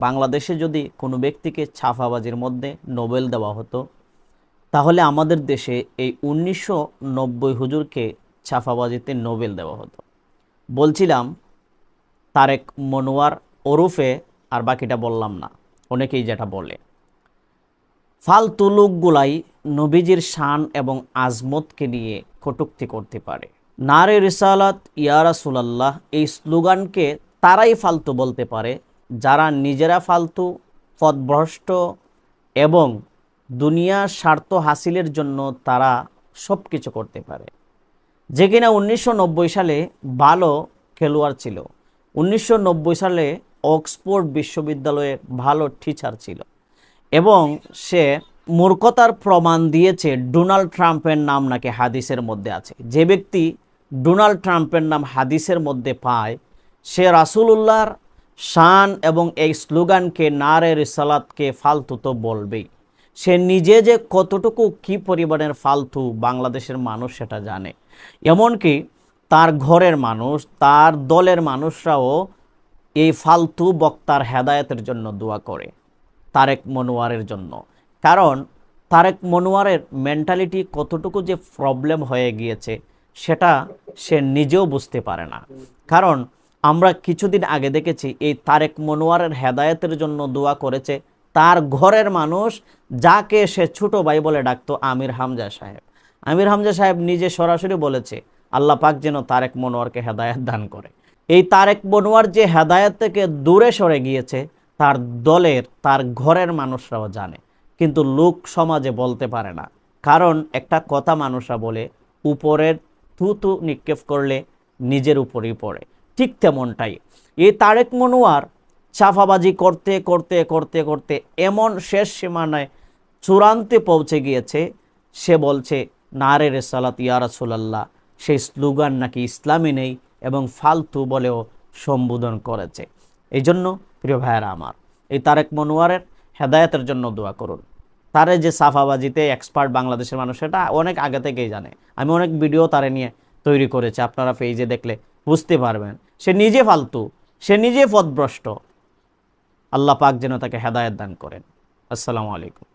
বাংলাদেশে যদি কোনো ব্যক্তিকে ছাফাবাজির মধ্যে নোবেল দেওয়া হতো, তাহলে আমাদের দেশে এই উনিশশো নব্বই হুজুরকে ছাফাবাজিতে নোবেল দেওয়া হতো। বলছিলাম, তারেক মনোয়ার ওরুফে, আর বাকিটা বললাম না, অনেকেই যেটা বলে। ফালতু লোকগুলাই নবীজির শান এবং আজমতকে নিয়ে কটুক্তি করতে পারে। নারে রিসালাত, ইয়া রাসূলাল্লাহ, এই স্লোগানকে তারাই ফালতু বলতে পারে যারা নিজেরা ফালতু, পথভ্রষ্ট এবং দুনিয়ার স্বার্থ হাসিলের জন্য তারা সব কিছু করতে পারে। যে কিনা উনিশশো নব্বই সালে ভালো খেলোয়াড় ছিল। উনিশশো নব্বই সালে অক্সফোর্ড বিশ্ববিদ্যালয়ে ভালো টিচার ছিল এবং সে মূর্খতার প্রমাণ দিয়েছে ডোনাল্ড ট্রাম্পের নাম নাকি হাদিসের মধ্যে আছে। যে ব্যক্তি ডোনাল্ড ট্রাম্পের নাম হাদিসের মধ্যে পায়, সে রাসুলুল্লাহর শান এবং এই স্লোগানকে, নারে রিসালাতকে ফালতু তো বলবেই। সে নিজে যে কতটুকু কি পরিমাণের ফালতু বাংলাদেশের মানুষ সেটা জানে। এমনকি তার ঘরের মানুষ, তার দলের মানুষরাও এই ফালতু বক্তার হেদায়েতের জন্য দোয়া করে, তারেক মনোয়ারের জন্য। কারণ তারেক মনোয়ারের মেন্টালিটি কতটুকু যে প্রবলেম হয়ে গিয়েছে, সেটা সে নিজেও বুঝতে পারে না। কারণ আমরা কিছুদিন আগে দেখেছি এই তারেক মনোয়ারের হেদায়েতের জন্য দোয়া করেছে তার ঘরের মানুষ, যাকে সে ছোট ভাই বলে ডাকতো আমির হামজা সাহেব। আমির হামজা সাহেব নিজে সরাসরি বলেছে, আল্লাহ পাক যেন তারেক মনোয়ারকে হেদায়েত দান করে। এই তারেক মনোয়ার যে হেদায়েত থেকে দূরে সরে গিয়েছে, তার দলের, তার ঘরের মানুষরাও জানে। কিন্তু লোক সমাজে বলতে পারে না। কারণ একটা কথা মানুষরা বলে, উপরের থুতু নিক্ষেপ করলে নিজের উপরেই পড়ে। ঠিক তেমনটাই। এই তারেক মনোয়ার চাফাবাজি করতে করতে করতে করতে এমন শেষ সীমানায় চূড়ান্তে পৌঁছে গিয়েছে। সে বলছে, নারে রেসালাত, ইয়া রাসূলাল্লাহ। সেই স্লোগান নাকি ইসলামে নেই এবং ফালতু বলেও সম্বোধন করেছে। এই জন্য প্রিয় ভাইয়েরা আমার, এই তারেক মনোয়ারের হেদায়তের জন্য দোয়া করুন। তারে যে সাফাবাজিতে এক্সপার্ট বাংলাদেশের মানুষ, সেটা অনেক আগে থেকেই জানে। আমি অনেক ভিডিও তারে নিয়ে তৈরি করেছি। আপনারা পেজে দেখলে বুঝতে পারবেন। সে নিজে ফালতু, সে নিজে পথভ্রষ্ট। আল্লাহ পাক যেন তাকে হেদায়ত দান করেন। আসসালামু আলাইকুম।